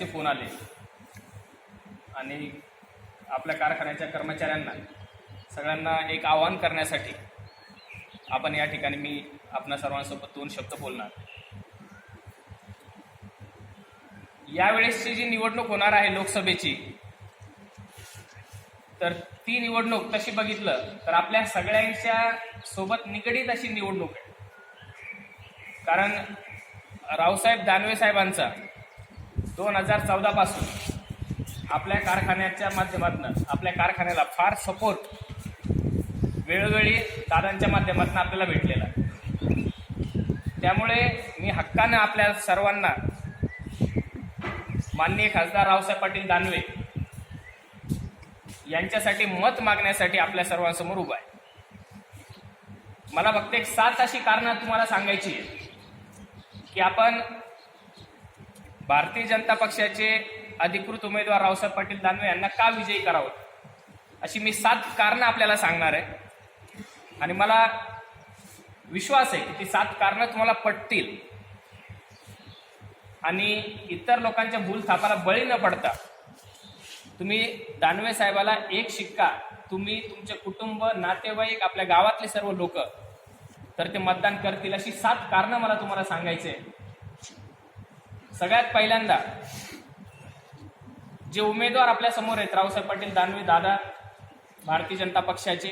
ते फोन आले. आणि आपल्या कारखान्याच्या कर्मचाऱ्यांना सगळ्यांना एक आवाहन करण्यासाठी आपण या ठिकाणी मी आपणा सर्वांसोबत दोन शब्द बोलणार. यावेळेसची जी निवडणूक होणार आहे लोकसभेची तर ती निवडणूक तशी बघितलं तर आपल्या सगळ्यांच्या सोबत निगडीत अशी निवडणूक आहे. कारण रावसाहेब दानवे साहेबांचा दोन हजार चौदा पासून आपल्या कारखान्याच्या माध्यमातून आपल्या कारखान्याला फार सपोर्ट वेळोवेळी दादांच्या माध्यमातून आपल्याला भेटलेला त्यामुळे मी हक्कानं आपल्या सर्वांना माननीय खासदार रावसाहेब पाटील दानवे यांच्यासाठी मत मागण्यासाठी आपल्या सर्वांसमोर उभा आहे. मला फक्त एक सात अशी कारणं तुम्हाला सांगायची आहे की आपण भारतीय जनता पक्षाचे अधिकृत उमेदवार रावसाहेब पाटील दानवे यांना का विजयी करावं? अशी मी सात कारणं आपल्याला सांगणार आहे. आणि मला विश्वास आहे की ती सात कारणं तुम्हाला पटतील. आणि इतर लोकांच्या भूल थापाला बळी न पडता तुम्ही दानवे साहेबाला एक शिक्का तुम्ही तुमचे कुटुंब नातेवाईक आपल्या गावातले सर्व लोक तर ते मतदान करतील अशी सात कारणं मला तुम्हाला सांगायचे सगळ्यात पहिल्यांदा जे उमेदवार आपल्यासमोर आहेत रावसाहेब पाटील दानवे दादा भारतीय जनता पक्षाचे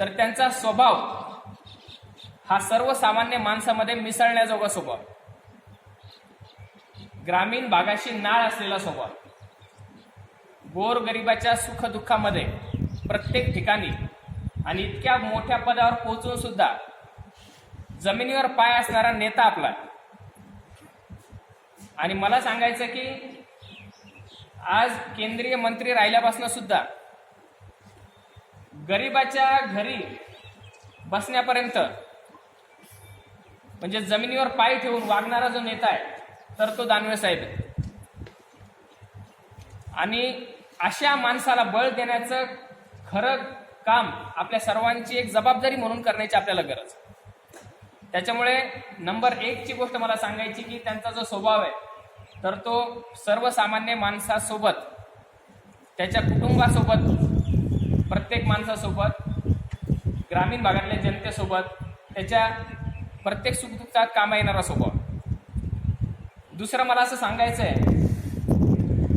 तर त्यांचा स्वभाव हा सर्वसामान्य माणसामध्ये मिसळण्याजोगा स्वभाव. ग्रामीण भागाशी नाळ असलेला स्वभाव. गोरगरिबाच्या सुखदुःखामध्ये प्रत्येक ठिकाणी आणि इतक्या मोठ्या पदावर पोहोचून सुद्धा जमिनीवर पाय असणारा नेता आपला आणि मला सांगायचं की आज केंद्रीय मंत्री राहिल्यापासून सुद्धा गरिबाच्या घरी बसण्यापर्यंत म्हणजे जमिनीवर पाय ठेवून वागणारा जो नेता आहे तर तो दानवे साहेब आहे आणि अशा माणसाला बळ देण्याचं खरं काम आपल्या सर्वांची एक जबाबदारी म्हणून करण्याची आपल्याला गरज. त्याच्यामुळे नंबर एकची गोष्ट मला सांगायची की त्यांचा जो स्वभाव आहे तर तो सर्वसामान्य माणसासोबत त्याच्या कुटुंबासोबत प्रत्येक माणसासोबत ग्रामीण भागातल्या जनतेसोबत त्याच्या प्रत्येक सुखदुःखात कामा येणारा स्वभाव. दुसरं मला असं सांगायचं आहे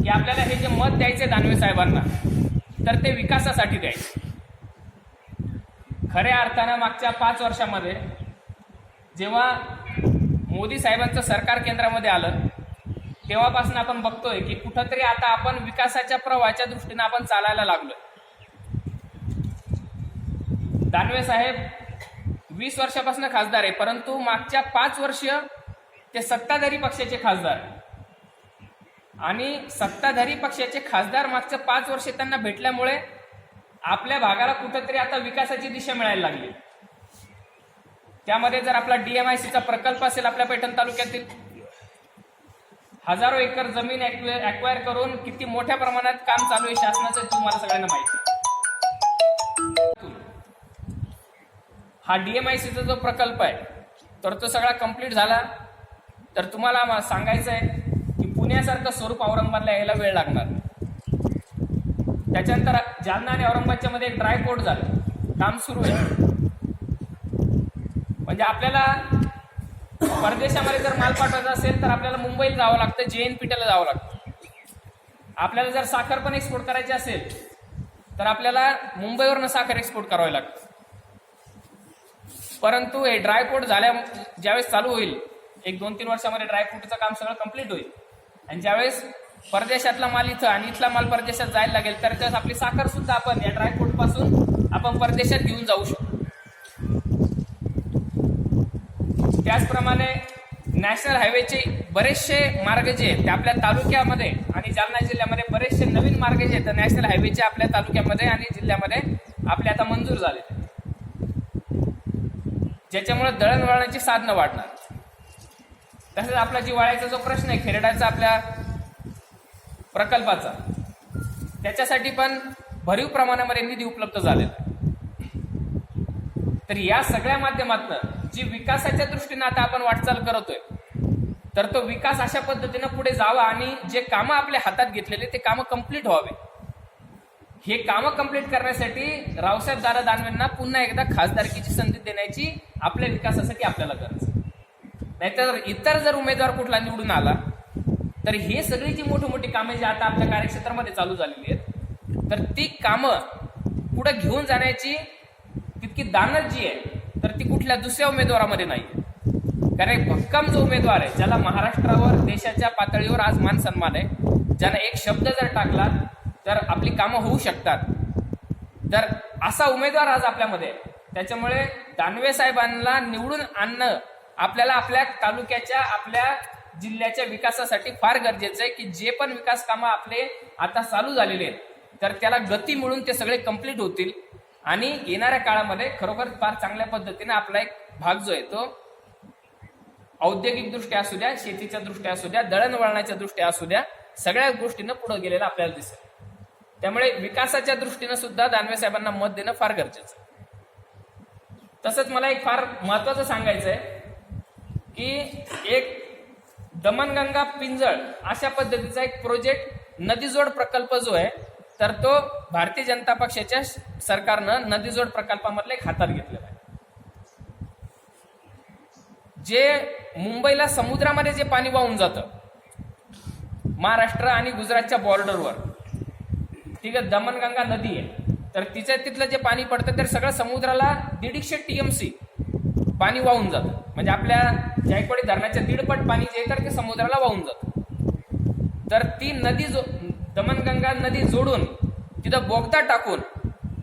की आपल्याला हे जे मत द्यायचे दानवे साहेबांना तर ते विकासासाठी द्यायचे. खऱ्या अर्थानं मागच्या पाच वर्षामध्ये जेव्हा मोदी साहेबांचं सरकार केंद्रामध्ये आलं तेव्हापासून आपण बघतोय की कुठंतरी आता आपण विकासाच्या प्रवाहाच्या दृष्टीने आपण चालायला लागलोय. दानवे साहेब वीस वर्षापासून खासदार आहे परंतु मागच्या पाच वर्ष ते सत्ताधारी पक्षाचे खासदार. आणि सत्ताधारी पक्षाचे खासदार मागच्या पाच वर्ष त्यांना भेटल्यामुळे आपल्या भागाला कुठंतरी आता विकासाची दिशा मिळायला लागली. त्यामध्ये जर आपला डीएमआयसीचा प्रकल्प असेल आपल्या पैठण तालुक्यातील हजारो एकर जमीन अक्वायर करून किती मोठ्या प्रमाणात काम चालू आहे शासनाचं तुम्हाला सगळ्यांना माहिती आहे. हा डीएमआयसीचा जो प्रकल्प आहे तर तो सगळा कंप्लीट झाला. तर तुम्हाला सांगायचं आहे की पुण्यासारखं स्वरूप औरंगाबादला यायला वेळ लागणार. त्याच्यानंतर जालना आणि औरंगाबादच्या मध्ये एक ड्रायपोर्ट झालं. काम सुरू आहे. म्हणजे आपल्याला परदेशामध्ये जर माल पाठवायचा असेल तर आपल्याला मुंबईला जावं लागतं जे एन पीटीला जावं लागतं. आपल्याला जर साखर पण एक्सपोर्ट करायची असेल तर आपल्याला मुंबईवरनं साखर एक्सपोर्ट करावी लागतं. परंतु हे ड्रायपोर्ट झाल्या ज्यावेळेस चालू होईल एक दोन तीन वर्षामध्ये ड्रायफ्रूटचं काम सगळं कंप्लीट होईल. आणि ज्यावेळेस परदेशातला माल इथं आणि इथला माल परदेशात जायला लागेल तर त्यावेळेस आपली साखर सुद्धा आपण या ड्रायफ्रूटपासून आपण परदेशात घेऊन जाऊ शकतो. त्याचप्रमाणे नॅशनल हायवेचे बरेचसे मार्ग जे आहेत ते आपल्या तालुक्यामध्ये आणि जालना जिल्ह्यामध्ये बरेचसे नवीन मार्ग जे आहेत नॅशनल हायवेचे आपल्या तालुक्यामध्ये आणि जिल्ह्यामध्ये आपले आता मंजूर झाले ज्याच्यामुळे दळणवळणाची साधनं वाढणार. तसंच आपला जिवाळ्याचा जो प्रश्न आहे खेरडाचा आपल्या प्रकल्पाचा त्याच्यासाठी पण भरीव प्रमाणामध्ये निधी उपलब्ध झालेला आहे. तर या सगळ्या माध्यमातून जी विकासाच्या दृष्टीने आता आपण वाटचाल करतोय तर तो विकास अशा पद्धतीनं पुढे जावा आणि जे कामं आपल्या हातात घेतलेले ते कामं कंप्लीट व्हावे. हे कामं कंप्लीट करण्यासाठी रावसाहेब दादा दानवेंना पुन्हा एकदा खासदारकीची संधी देण्याची आपल्या विकासासाठी आपल्याला गरज नाहीतर इतर जर उमेदवार कुठला निवडून आला तर हे सगळी जी मोठी मोठी कामे जी आता आपल्या कार्यक्षेत्रामध्ये चालू झालेली आहेत तर ती कामं पुढे घेऊन जाण्याची तितकी दानच जी आहे तर ती कुठल्या दुसऱ्या उमेदवारामध्ये नाही कारण एक भक्कम जो उमेदवार आहे ज्याला महाराष्ट्रावर देशाच्या पातळीवर आज मान सन्मान आहे ज्यानं एक शब्द जर टाकला तर आपली कामं होऊ शकतात. तर असा उमेदवार आज आपल्यामध्ये आहे. त्याच्यामुळे दानवे साहेबांना निवडून आणणं आपल्याला आपल्या तालुक्याच्या आपल्या जिल्ह्याच्या विकासासाठी फार गरजेचं आहे की जे पण विकास कामं आपले आता चालू झालेले आहेत तर त्याला गती मिळून ते सगळे कंप्लीट होतील. आणि येणाऱ्या काळामध्ये खरोखर फार चांगल्या पद्धतीने आपला एक भाग जो आहे तो औद्योगिक दृष्ट्या असू द्या शेतीच्या दृष्ट्या असू द्या दळणवळणाच्या दृष्ट्या असू द्या सगळ्या गोष्टीनं पुढे गेलेलं आपल्याला दिसेल. त्यामुळे विकासाच्या दृष्टीनं सुद्धा दानवे साहेबांना मत देणं फार गरजेचं तसंच मला एक फार महत्वाचं सांगायचं आहे की एक दमनगंगा पिंजळ अशा पद्धतीचा एक प्रोजेक्ट नदीजोड प्रकल्प जो आहे तर तो भारतीय जनता पक्षाच्या सरकारनं नदीजोड प्रकल्पामधला एक हातात घेतलेला आहे. जे मुंबईला समुद्रामध्ये जे पाणी वाहून जातं महाराष्ट्र आणि गुजरातच्या बॉर्डरवर ठीक आहे दमनगंगा नदी आहे तर तिच्या तिथलं जे पाणी पडतं तर सगळं समुद्राला दीडशे टीएमसी पाणी वाहून जातं. म्हणजे आपल्या जायकवाडी धरणाच्या दीडपट पाणी जे आहे तर ते समुद्राला वाहून जातं. तर ती नदी जो दमनगंगा नदी जोडून तिथं बोगदा टाकून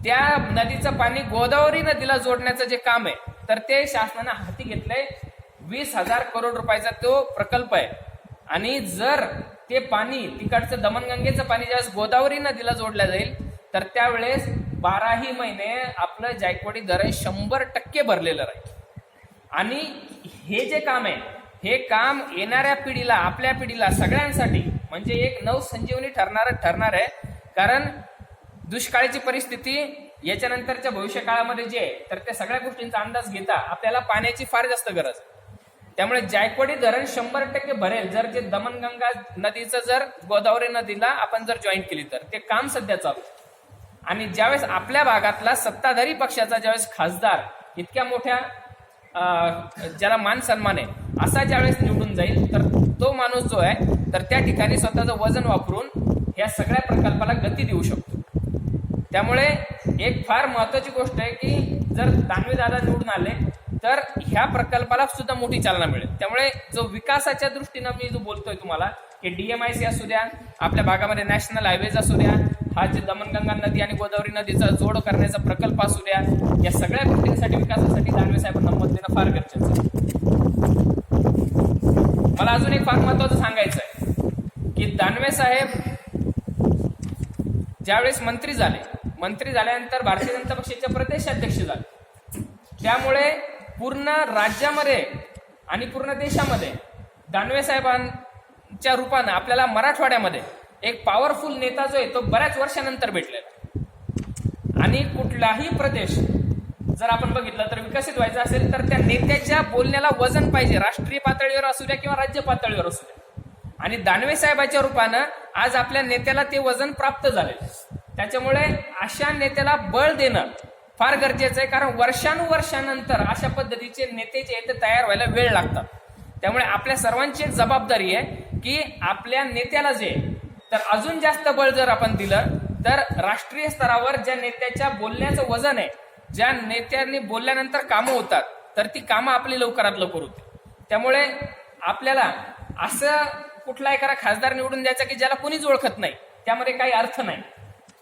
त्या नदीचं पाणी गोदावरी नदीला जोडण्याचं जे काम आहे तर ते शासनानं हाती घेतलंय. वीस हजार करोड रुपयाचा तो प्रकल्प आहे. आणि जर ते पाणी तिकडचं दमनगंगेचं पाणी ज्यावेळेस गोदावरी नदीला जोडलं जाईल तर त्यावेळेस बाराही महिने आपलं जायकवाडी धरण शंभर टक्के भरलेलं राहील. आणि हे जे काम आहे हे काम येणाऱ्या पिढीला आपल्या पिढीला सगळ्यांसाठी म्हणजे एक नवसंजीवनी ठरणार ठरणार आहे. कारण दुष्काळाची परिस्थिती याच्यानंतरच्या भविष्य काळामध्ये जे आहे तर त्या सगळ्या गोष्टींचा अंदाज घेता आपल्याला पाण्याची फार जास्त गरज त्यामुळे जायकवाडी धरण शंभर टक्के भरेल. जर जे दमनगंगा नदीचं जर गोदावरी नदीला आपण जर जॉईन केली तर ते काम सध्या चालू आहे. आणि ज्यावेळेस आपल्या भागातला सत्ताधारी पक्षाचा ज्यावेळेस खासदार इतक्या मोठ्या ज्याला मान सन्मान आहे असा ज्यावेळेस निवडून जाईल तर तो माणूस जो आहे तर त्या ठिकाणी स्वतःचं वजन वापरून या सगळ्या प्रकल्पाला गती देऊ शकतो. त्यामुळे एक फार महत्वाची गोष्ट आहे की जर दानवे दादा निवडून आले तर ह्या प्रकल्पाला सुद्धा मोठी चालना मिळेल. त्यामुळे जो विकासाच्या दृष्टीनं मी जो बोलतोय तुम्हाला की डीएमआयसी असू द्या आपल्या भागामध्ये नॅशनल हायवेज असू द्या हा जे दमनगंगा नदी आणि गोदावरी नदीचा जोड करण्याचा प्रकल्प असू द्या या सगळ्या गोष्टींसाठी विकासासाठी दानवे साहेबांना मत देणं फार गरजेचं आहे. मला अजून एक फार महत्वाचं सांगायचं आहे की दानवे साहेब ज्यावेळेस मंत्री झाले मंत्री झाल्यानंतर भारतीय जनता पक्षाचे प्रदेशाध्यक्ष झाले. त्यामुळे पूर्ण राज्यामध्ये आणि पूर्ण देशामध्ये दानवे साहेबांच्या रूपानं आपल्याला मराठवाड्यामध्ये एक पॉवरफुल नेता जो आहे तो बऱ्याच वर्षानंतर भेटलेला आणि कुठलाही प्रदेश जर आपण बघितलं तर विकसित व्हायचा असेल तर त्या नेत्याच्या बोलण्याला वजन पाहिजे. राष्ट्रीय पातळीवर असू द्या किंवा राज्य पातळीवर असू द्या. आणि दानवे साहेबाच्या रूपानं आज आपल्या नेत्याला ते वजन प्राप्त झाले त्याच्यामुळे अशा नेत्याला बळ देणं फार गरजेचं आहे कारण वर्षानुवर्षानंतर अशा पद्धतीचे नेते जे आहेत ते तयार व्हायला वेळ लागतात. त्यामुळे आपल्या सर्वांची एक जबाबदारी आहे की आपल्या नेत्याला जे तर अजून जास्त बळ जर आपण दिलं तर राष्ट्रीय स्तरावर ज्या नेत्याच्या बोलण्याचं वजन आहे ज्या नेत्यांनी बोलल्यानंतर कामं होतात तर ती कामं आपली लवकरात लवकर होते त्यामुळे आपल्याला असं कुठला एखादा खासदार निवडून द्यायचा की ज्याला कोणीच ओळखत नाही? त्यामध्ये काही अर्थ नाही.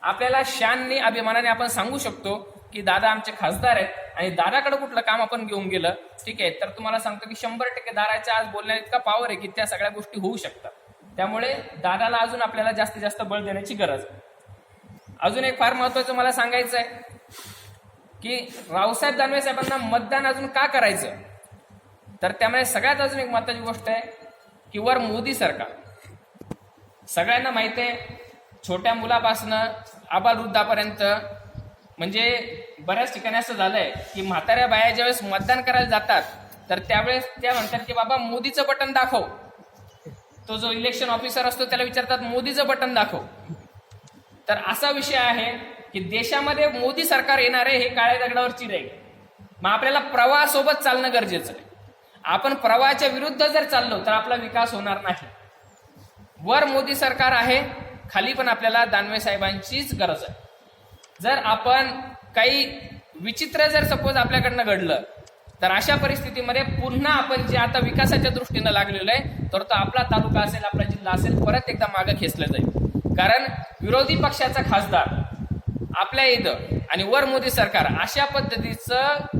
आपल्याला शानने अभिमानाने आपण सांगू शकतो की दादा आमचे खासदार आहेत आणि दादाकडे कुठलं काम आपण घेऊन गेलं ठीक आहे तर तुम्हाला सांगतो की शंभर टक्के दादाच्या आज बोलण्यात इतका पावर आहे की त्या सगळ्या गोष्टी होऊ शकतात. त्यामुळे दादाला अजून आपल्याला जास्तीत जास्त बळ देण्याची गरज. अजून एक फार महत्वाचं मला सांगायचं आहे की रावसाहेब दानवे साहेबांना मतदान अजून का करायचं? तर त्यामुळे सगळ्यात अजून एक महत्वाची गोष्ट आहे की वर मोदी सरकार. सगळ्यांना माहिती आहे छोट्या मुलापासनं आबालवृद्धापर्यंत म्हणजे बऱ्याच ठिकाणी असं झालंय की म्हाताऱ्या बाया ज्यावेळेस मतदान करायला जातात तर त्यावेळेस त्या म्हणतात की बाबा मोदीचं बटन दाखव. तो जो इलेक्शन ऑफिसर असतो त्याला विचारतात मोदीचं बटन दाखव. तर असा विषय आहे की देशामध्ये मोदी सरकार येणार आहे हे काळ्या दगडावर चिर आहे मग आपल्याला प्रवाहासोबत चालणं गरजेचं आहे. आपण प्रवाहाच्या विरुद्ध जर चाललो तर आपला विकास होणार नाही. वर मोदी सरकार आहे खाली पण आपल्याला दानवे साहेबांचीच गरज आहे. जर आपण काही विचित्र जर सपोज आपल्याकडनं घडलं तर अशा परिस्थितीमध्ये पुन्हा आपण जे आता विकासाच्या दृष्टीनं लागलेलो आहे तर तो आपला तालुका असेल आपला जिल्हा असेल परत एकदा मागं खेचलं जाईल. कारण विरोधी पक्षाचा खासदार आपल्या इथं आणि वर मोदी सरकार अशा पद्धतीचं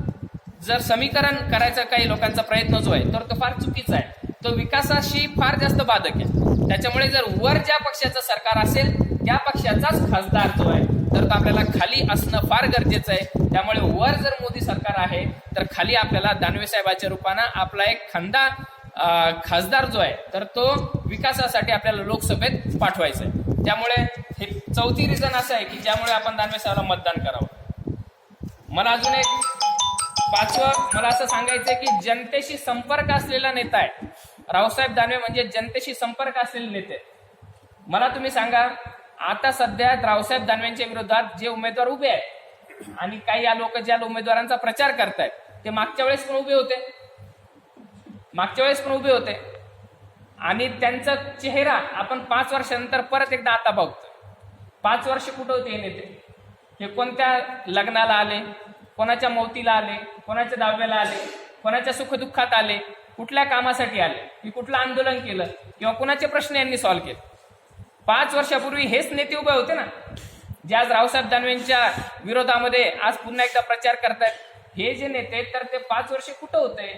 जर समीकरण करायचा काही लोकांचा प्रयत्न जो आहे तर तो फार चुकीचा आहे. तो विकासाशी फार जास्त बाधक आहे. त्याच्यामुळे जर वर ज्या पक्षाचं सरकार असेल त्या पक्षाचाच खासदार जो आहे तर तो आपल्याला खाली असणं फार गरजेचं आहे. त्यामुळे वर जर मोदी सरकार आहे तर खाली आपल्याला दानवे साहेबाच्या रूपानं आपला एक खंदा खासदार जो आहे तर तो विकासासाठी आपल्याला लोकसभेत पाठवायचा आहे. त्यामुळे हे चौथी रिझन असं आहे की ज्यामुळे आपण दानवे साहेबला मतदान करावं. मला अजून एक पाचवं मला असं सांगायचं की जनतेशी संपर्क असलेला नेता आहे. रावसाहेब दानवे म्हणजे जनतेशी संपर्क असलेले नेते. मला तुम्ही सांगा आता सध्या रावसाहेब दानवेंच्या विरोधात जे उमेदवार उभे आहेत आणि काही या लोक ज्या उमेदवारांचा प्रचार करतायत ते मागच्या वेळेस पण उभे होते. मागच्या वेळेस पण उभे होते. आणि त्यांचा चेहरा आपण पाच वर्षानंतर परत एकदा आता बघतो पाच वर्ष कुठं होते हे नेते? हे कोणत्या लग्नाला आले? कोणाच्या मौतीला आले कोणाच्या दाव्याला आले कोणाच्या सुखदुःखात आले कुठल्या कामासाठी आले की कुठलं आंदोलन केलं किंवा कुणाचे प्रश्न यांनी सॉल्व्ह केले. पाच वर्षापूर्वी हेच नेते उभे होते ना? जे आज रावसाहेब दानवेंच्या विरोधामध्ये आज पुन्हा एकदा प्रचार करतायत हे जे नेते तर ते पाच वर्ष कुठं होते?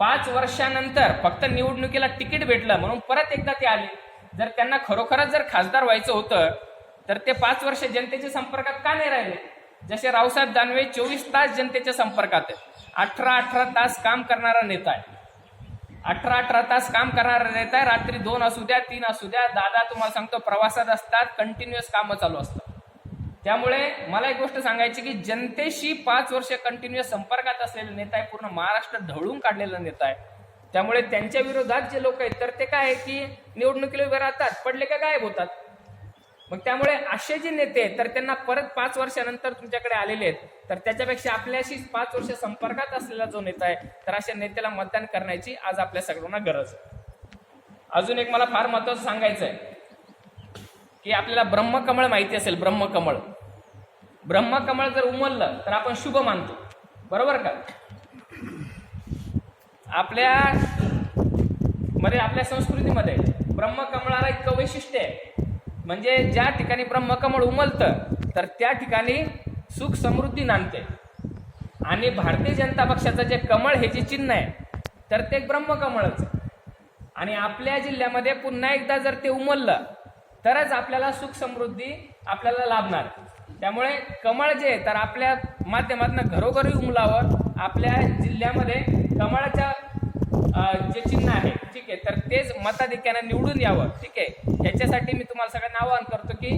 पाच वर्षानंतर फक्त निवडणुकीला तिकीट भेटलं म्हणून परत एकदा ते आले. जर त्यांना खरोखरच जर खासदार व्हायचं होतं तर ते पाच वर्ष जनतेच्या संपर्कात का नाही राहिले? जसे रावसाहेब दानवे चोवीस तास जनतेच्या संपर्कात आहेत. अठरा अठरा तास काम करणारा नेता आहे. अठरा अठरा तास काम करणारा नेता आहे. रात्री दोन असू द्या तीन असू द्या. दादा तुम्हाला सांगतो प्रवासात असतात कंटिन्युअस कामं चालू असतात. त्यामुळे मला एक गोष्ट सांगायची की जनतेशी पाच वर्ष कंटिन्युअस संपर्कात असलेले नेता आहे. पूर्ण महाराष्ट्र ढवळून काढलेला नेता आहे. त्यामुळे त्यांच्या विरोधात जे लोक आहेत तर ते काय आहे की निवडणुकीला उभे राहतात. पडले का गायब होतात? मग त्यामुळे असे जे नेते तर त्यांना परत पाच वर्षानंतर तुमच्याकडे आलेले आहेत तर त्याच्यापेक्षा आपल्याशी पाच वर्ष संपर्कात असलेला जो नेता आहे तर अशा नेत्याला मतदान करण्याची आज आपल्या सगळ्यांना गरज आहे. अजून एक मला फार महत्वाचं सांगायचं आहे की आपल्याला ब्रह्मकमळ माहिती असेल ब्रह्मकमळ. ब्रह्मकमळ जर उमललं तर आपण शुभ मानतो. बरोबर का? आपल्या मध्ये आपल्या संस्कृतीमध्ये ब्रह्मकमळाला इतकं वैशिष्ट्य आहे. म्हणजे ज्या ठिकाणी ब्रह्मकमळ उमलतं तर त्या ठिकाणी सुख समृद्धी नांदते. आणि भारतीय जनता पक्षाचं जे कमळ हे जे चिन्ह आहे तर ते ब्रह्मकमळच आणि आपल्या जिल्ह्यामध्ये पुन्हा एकदा जर ते उमललं तरच आपल्याला सुख समृद्धी आपल्याला लाभणार. त्यामुळे कमळ जे आहे तर आपल्या माध्यमातून घरोघरी उमलावं आपल्या जिल्ह्यामध्ये कमळाच्या जे चिन्ह आहे ठीक आहे. तर तेच मताधिक्यानं निवडून यावं. ठीक आहे. याच्यासाठी मी तुम्हाला सगळ्यांना आवाहन करतो की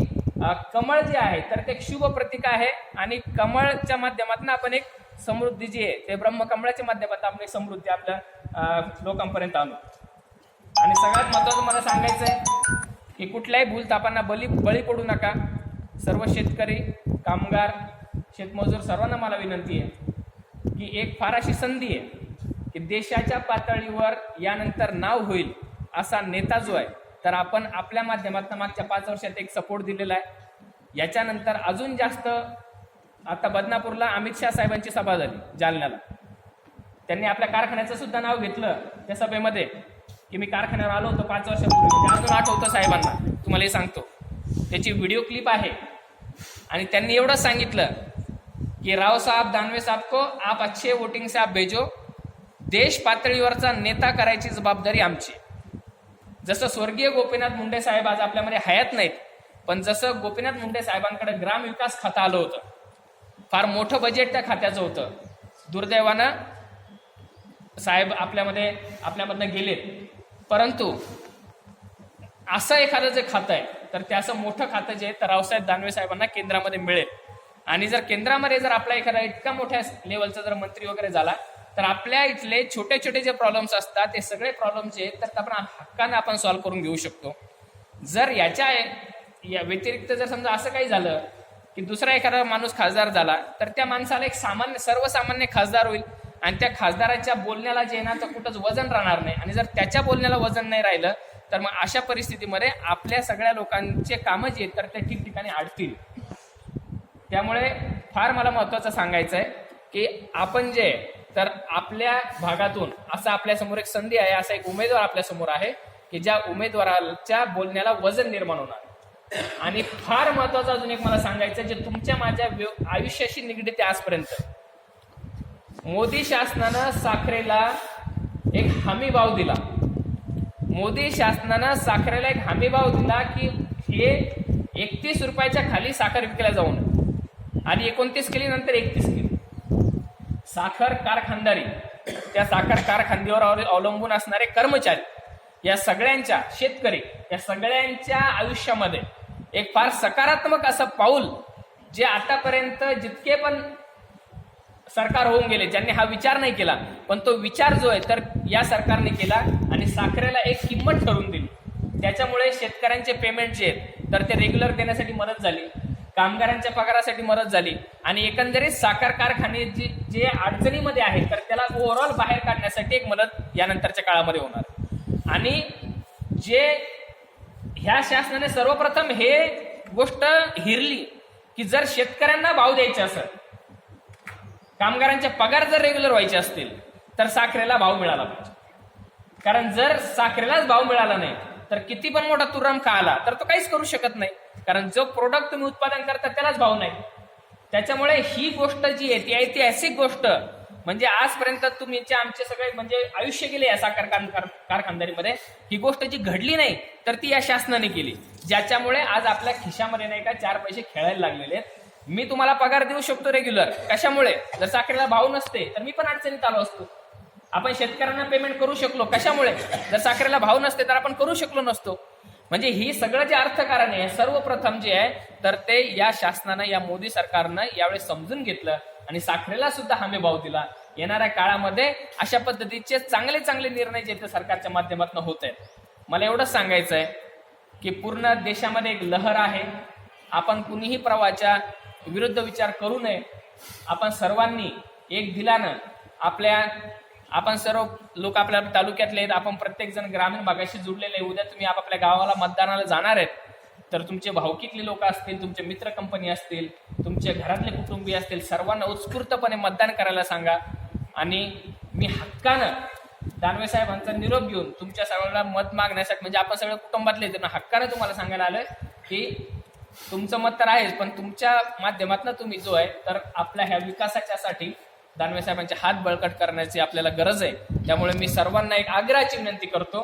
कमळ जे आहे तर ते एक शुभ प्रतीक आहे आणि कमळच्या माध्यमातून आपण एक समृद्धी जी आहे ते ब्रह्मकमळाच्या माध्यमातून आपण एक समृद्धी आपल्या लोकांपर्यंत आणू. आणि सगळ्यात महत्वाचं मला सांगायचं आहे की कुठल्याही भूलतापांना बली बळी पडू नका. सर्व शेतकरी कामगार शेतमजूर सर्वांना मला विनंती आहे की एक फार अशी संधी आहे. की देशाच्या पातळीवर यानंतर नाव होईल असा नेता जो आहे तर आपण आपल्या माध्यमातून मागच्या पाच वर्षात एक सपोर्ट दिलेला आहे. याच्यानंतर अजून जास्त आता बदनापूरला अमित शहा साहेबांची सभा झाली जालन्याला. त्यांनी आपल्या कारखान्याचं सुद्धा नाव घेतलं त्या सभेमध्ये की मी कारखान्यावर आलो होतो पाच वर्षापूर्वी. अजून आठवतं साहेबांना तुम्हाला हे सांगतो. त्याची व्हिडिओ क्लिप आहे. आणि त्यांनी एवढंच सांगितलं की राव साहब दानवे साहब को आप अच्छे वोटिंग से आप भेजो देश पातळीवरचा नेता करायची जबाबदारी आमची. जसं स्वर्गीय गोपीनाथ मुंडे साहेब आज आपल्यामध्ये हयात नाहीत पण जसं गोपीनाथ मुंडे साहेबांकडे ग्राम विकास खातं आलं होतं फार मोठं बजेट त्या खात्याचं होतं. दुर्दैवानं साहेब आपल्यामध्ये आपल्यामधनं गेलेत. परंतु असं एखादं जे खातं आहे तर ते असं मोठं खातं जे आहे तर रावसाहेब दानवे साहेबांना केंद्रामध्ये मिळेल. आणि जर केंद्रामध्ये जर आपला एखादा इतका मोठ्या लेवलचा जर मंत्री वगैरे झाला तर आपल्या इथले छोटे छोटे जे प्रॉब्लेम्स असतात ते सगळे प्रॉब्लेम जे आहेत तर आपण हक्कानं आपण सॉल्व्ह करून घेऊ शकतो. जर याच्या या व्यतिरिक्त जर समजा असं काही झालं की दुसरा एखादा माणूस खासदार झाला तर त्या माणसाला एक सामान्य सर्वसामान्य खासदार होईल आणि त्या खासदाराच्या बोलण्याला जे आहे ना तर कुठंच वजन राहणार नाही. आणि जर त्याच्या बोलण्याला वजन नाही राहिलं तर मग अशा परिस्थितीमध्ये आपल्या सगळ्या लोकांचे कामं जे आहेत तर ते ठिकठिकाणी अडतील त्यामुळे फार मला महत्वाचं सांगायचं आहे की आपण जे तर आपल्या भागातून असा आपल्यासमोर एक संधी आहे असा एक उमेदवार आपल्यासमोर आहे की ज्या उमेदवाराच्या बोलण्याला वजन निर्माण होणार. आणि फार महत्वाचं अजून एक मला सांगायचं जे तुमच्या माझ्या आयुष्याशी निगडीत आहे आजपर्यंत. मोदी शासनानं साखरेला एक हमी भाव दिला. मोदी शासनानं साखरेला एक हमी भाव दिला की हे एकतीस रुपयाच्या खाली साखर विकल्या जाऊ नये. आणि एकोणतीस केली नंतर एकतीस केली. साखर कारखानदारी. त्या साखर कारखानदारीवर अवलंबून असणारे कर्मचारी या सगळ्यांच्या शेतकरी या सगळ्यांच्या आयुष्यामध्ये एक फार सकारात्मक असं पाऊल जे आतापर्यंत जितके पण सरकार होऊन गेले ज्यांनी हा विचार नाही केला पण तो विचार जो आहे तर या सरकारने केला आणि साखरेला एक किंमत ठरवून दिली. त्याच्यामुळे शेतकऱ्यांचे पेमेंट जे आहेत तर ते रेग्युलर देण्यासाठी मदत झाली. कामगारांच्या पगारासाठी मदत झाली. आणि एकंदरीत साखर कारखाने जे जे अडचणीमध्ये आहेत तर त्याला ओव्हरऑल बाहेर काढण्यासाठी एक मदत यानंतरच्या काळामध्ये होणार. आणि जे ह्या शासनाने सर्वप्रथम हे गोष्ट हिरली की जर शेतकऱ्यांना भाव द्यायचे असेल कामगारांचे पगार जर रेग्युलर व्हायचे असतील तर साखरेला भाव मिळाला पाहिजे. कारण जर साखरेलाच भाव मिळाला नाही तर किती पण मोठा तुराम का आला तर तो काहीच करू शकत नाही. कारण जो प्रोडक्ट तुम्ही उत्पादन करता त्यालाच भाव नाही. त्याच्यामुळे ही गोष्ट जी आहे ती ऐतिहासिक गोष्ट. म्हणजे आजपर्यंत तुम्ही जे आमचे सगळे म्हणजे आयुष्य गेले या साखर कारखानदारीमध्ये ही गोष्ट जी घडली नाही तर ती या शासनाने केली. ज्याच्यामुळे आज आपल्या खिशामध्ये नाही का चार पैसे खेळायला लागलेले आहेत. मी तुम्हाला पगार देऊ शकतो रेग्युलर कशामुळे? जर साखरेला भाव नसते तर मी पण अडचणीत आलो असतो. आपण शेतकऱ्यांना पेमेंट करू शकलो. कशामुळे? जर साखरेला भाव नसते तर आपण करू शकलो नसतो. म्हणजे ही सगळं जे अर्थकारण आहे सर्वप्रथम जे आहे तर ते या शासनानं या मोदी सरकारनं यावेळेस समजून घेतलं आणि साखरेला सुद्धा हमी भाव दिला. येणाऱ्या काळामध्ये अशा पद्धतीचे चांगले चांगले निर्णय जे ते सरकारच्या माध्यमातून होत आहेत. मला एवढंच सांगायचं आहे की पूर्ण देशामध्ये एक लहर आहे. आपण कुणीही प्रवाहाच्या विरुद्ध विचार करू नये. आपण सर्वांनी एक दिलानं आपल्या आपण सर्व लोक आपल्या तालुक्यातले आहेत. आपण प्रत्येक जण ग्रामीण भागाशी जुडलेले आहे. उद्या तुम्ही आपापल्या गावाला मतदानाला जाणार आहेत. तर तुमचे भावकीतले लोक असतील तुमचे मित्र कंपनी असतील तुमचे घरातले कुटुंबीय असतील सर्वांना उत्स्फूर्तपणे मतदान करायला सांगा. आणि मी हक्कानं दानवे साहेबांचा निरोप घेऊन तुमच्या सर्वांना मत मागण्यासाठी म्हणजे आपण सगळ्या कुटुंबातले त्यांना ना हक्कानं तुम्हाला सांगायला आलं की तुमचं मत तर आहेच पण तुमच्या माध्यमातून तुम्ही जो आहे तर आपल्या ह्या विकासाच्यासाठी दानवे साहेबांचे हात बळकट करण्याची आपल्याला गरज आहे. त्यामुळे मी सर्वांना एक आग्रहाची विनंती करतो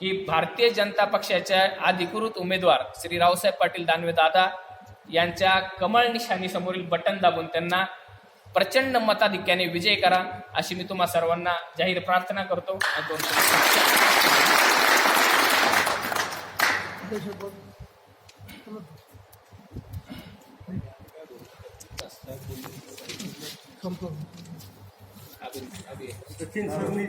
की भारतीय जनता पक्षाच्या अधिकृत उमेदवार श्री रावसाहेब पाटील दानवे दादा यांच्या कमळ निशाणी समोरील बटन दाबून त्यांना प्रचंड मताधिक्याने विजय करा अशी मी तुम्हा सर्वांना जाहीर प्रार्थना करतो. आणि दोन शब्द. सचिन सरनी